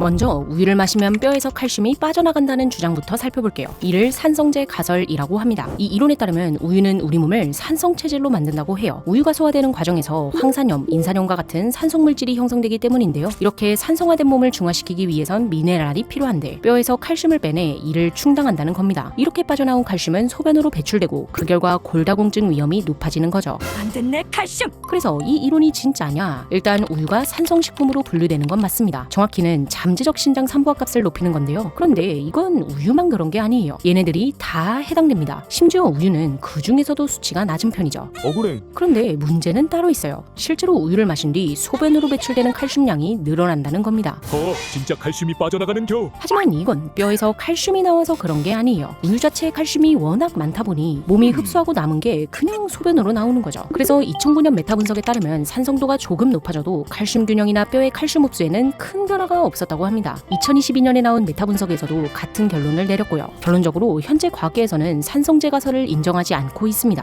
먼저 우유를 마시면 뼈에서 칼슘이 빠져나간다는 주장부터 살펴볼게요. 이를 산성제 가설이라고 합니다. 이 이론에 따르면 우유는 우리 몸을 산성 체질로 만든다고 해요. 우유가 소화되는 과정에서 황산염, 인산염과 같은 산성 물질이 형성되기 때문인데요. 이렇게 산성화된 몸을 중화시키기 위해선 미네랄이 필요한데 뼈에서 칼슘을 빼내 이를 충당한다는 겁니다. 이렇게 빠져나온 칼슘은 소변으로 배출되고 그 결과 골다공증 위험이 높아지는 거죠. 안 됐네 칼슘 그래서 이 이론이 진짜냐? 일단 우유가 산성식품으로 분류되는 건 맞습니다. 정확히는 잠 재적 신장 산부화 값을 높이는 건데요. 그런데 이건 우유만 그런 게 아니에요. 얘네들이 다 해당됩니다. 심지어 우유는 그 중에서도 수치가 낮은 편이죠. 억울해. 그런데 문제는 따로 있어요. 실제로 우유를 마신 뒤 소변으로 배출되는 칼슘량이 늘어난다는 겁니다. 어, 진짜 칼슘이 빠져나가는 겨. 하지만 이건 뼈에서 칼슘이 나와서 그런 게 아니에요. 우유 자체에 칼슘이 워낙 많다 보니 몸이 흡수하고 남은 게 그냥 소변으로 나오는 거죠. 그래서 2009년 메타 분석에 따르면 산성도가 조금 높아져도 칼슘 균형이나 뼈의 칼슘 흡수에는 큰 변화가 없었 다고 합니다. 2022년에 나온 메타 분석에서도 같은 결론을 내렸고요. 결론적으로 현재 과학계에서는 산성제 가설을 인정하지 않고 있습니다.